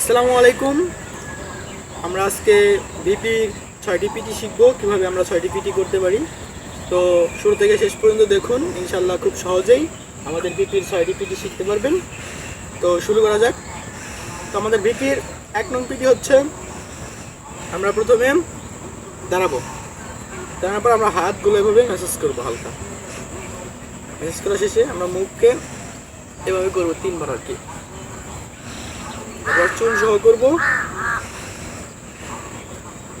আসসালামু আলাইকুম। আমরা আজকে বিপির ছয়টি পিটি শিখব, কীভাবে আমরা ছয়টি পিটি করতে পারি। তো শুরু থেকে শেষ পর্যন্ত দেখুন ইনশাল্লাহ খুব সহজেই আমাদের বিপির ছয়টি পিটি শিখতে পারবেন। তো শুরু করা যাক। তো আমাদের বিপির এক নং পিটি হচ্ছে, আমরা প্রথমে দাঁড়াবো। দাঁড়ানোর পর আমরা হাতগুলো এভাবে মেসেজ করব হালকা। মেসেজ করা শেষে আমরা মুখকে এভাবে করব তিনবার আর কি। তারপর চুল সহ করব।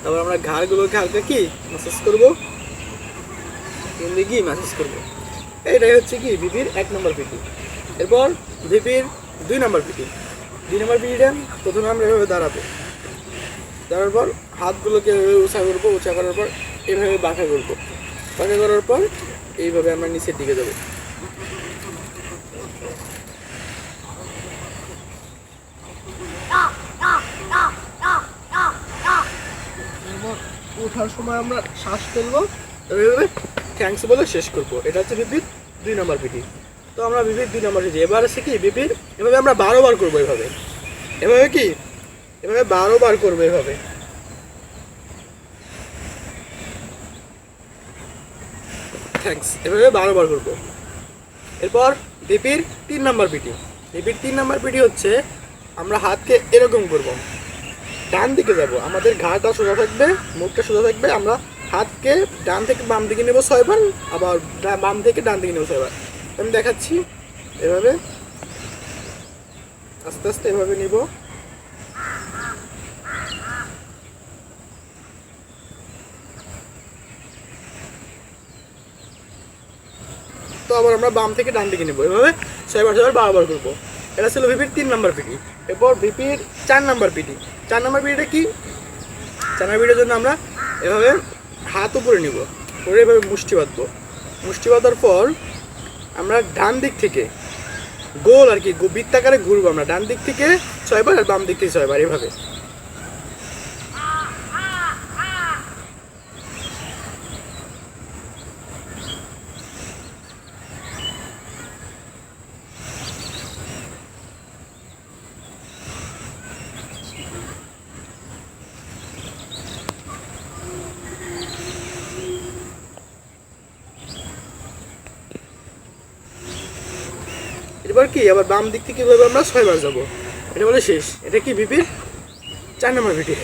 তারপর আমরা ঘাড়গুলোকে হালকা কি? ম্যাসাজ করব। কি ম্যাসাজ করব। এইটাই হচ্ছে কি? ভিপির এক নম্বর পিটি এরপর ভিপির দুই নম্বর পিটি দুই নম্বর পিটিটা প্রথমে আমরা এভাবে দাঁড়াবো। দাঁড়ার পর হাতগুলোকে এভাবে উঁচা করব। উঁচা করার পর এভাবে বাঁকা করব। বাঁকা করার পর এইভাবে আমরা নিচের দিকে যাব এরপর ওঠার সময় আমরা শ্বাস ফেলব এভাবে থ্যাংকস বলে শেষ করব। এটা হচ্ছে বিপির দুই নম্বর পিটি তো আমরা বিপির দুই নম্বর পিটি এবার আছে কি বিপির? এভাবে আমরা বারো বার করব এভাবে। এভাবে কি? এভাবে বারো বার করব এভাবে। থ্যাংকস এভাবে বারো বার করব। এরপর বিপির তিন নম্বর পিটি বিপির তিন নম্বর পিটি হচ্ছে, আমরা হাতকে এরকম করব। ডান দিকে যাব। আমাদের ঘাড়টা সোজা থাকবে, মুখটা সোজা থাকবে। আমরা হাতকে ডান থেকে বাম দিকে নেব ছয়বার, আবার বাম থেকে ডান দিকে নেব ছয়বার। আমি দেখাচ্ছি। এভাবে, আস্তে আস্তে এভাবে নিব। তো আবার আমরা বাম থেকে ডান দিকে নেব। এভাবে ছয়বার ছয়বার বারবার করব। এটা ছিল ভিপির তিন নম্বর পিটি এরপর ভিপির চার নম্বর পিটি চার নম্বর বিড়িটা কি? চার নম্বর বিড়ির জন্য আমরা এভাবে হাত উপরে নিব, করে এভাবে মুষ্টি বাঁধবো। মুষ্টি বাঁধার পর আমরা ডান দিক থেকে গোল আর কি বৃত্তাকারে ঘুরবো আমরা। ডান দিক থেকে ছয়বার আর বাম দিক থেকে ছয়বার, এভাবে। এরপর কি? আবার বাম দিক থেকে এভাবে আমরা ছয়বার যাব? এটা বলে শেষ। এটা কি ভিপির? চার নম্বর ভিটি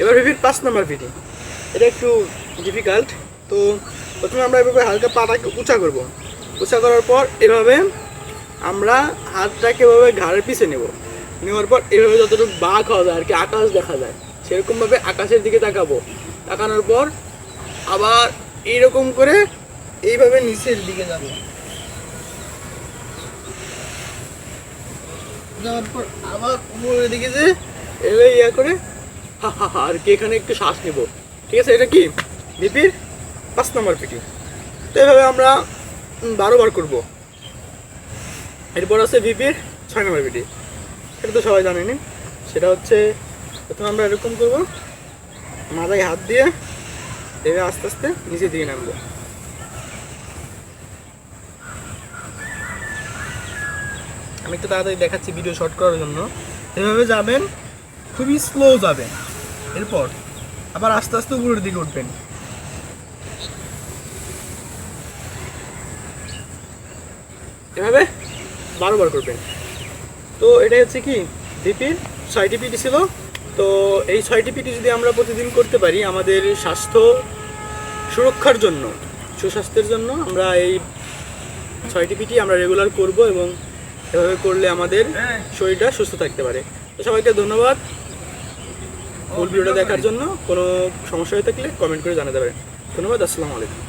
এবার ভিপির পাঁচ নম্বর ভিটি এটা একটু ডিফিকাল্ট তো প্রথমে আমরা এভাবে হালকা পাটাকে উঁচা করব। উঁচা করার পর এভাবে আমরা হাতটাকে এভাবে ঘাড়ের পিছে নেব। নেওয়ার পর এভাবে যতটুকু বাঘ হওয়া যায়, আর কি আকাশ দেখা যায়, সেরকমভাবে আকাশের দিকে তাকাবো। তাকানোর পর আবার এইরকম করে এইভাবে নিচের দিকে যাব। আবার দিকে যে ইয়া করে, হা হা হা, আর কি এখানে একটু শ্বাস ঠিক আছে, এটা কি? পাঁচ নম্বর এভাবে আমরা বারো বার করব। এরপর আছে ভিপির ছয় নম্বর তো সবাই জানেনি। সেটা হচ্ছে, প্রথমে আমরা এরকম করব। মাথায় হাত দিয়ে এভাবে আস্তে আস্তে নিচের দিকে নামবো। আমি একটু তাড়াতাড়ি দেখাচ্ছি ভিডিও শর্ট করার জন্য। এভাবে যাবেন, খুবই স্লো যাবেন। এরপর আবার আস্তে আস্তে উপরের দিকে উঠবেন। এভাবে বারোবার করবেন। তো এটাই হচ্ছে কি ডিপির ছয়টি পিটি ছিল। তো এই ছয়টি পিটি যদি আমরা প্রতিদিন করতে পারি, আমাদের স্বাস্থ্য সুরক্ষার জন্য, সুস্বাস্থ্যের জন্য আমরা এই ছয়টি পিটি আমরা রেগুলার করব এবং এভাবে করলে আমাদের শরীরটা সুস্থ থাকতে পারে। তো সবাইকে ধন্যবাদ। ফুল ভিডিওটা দেখার জন্য কোনো সমস্যা হয়ে থাকলে কমেন্ট করে জানাতে পারেন। ধন্যবাদ আসসালামু আলাইকুম।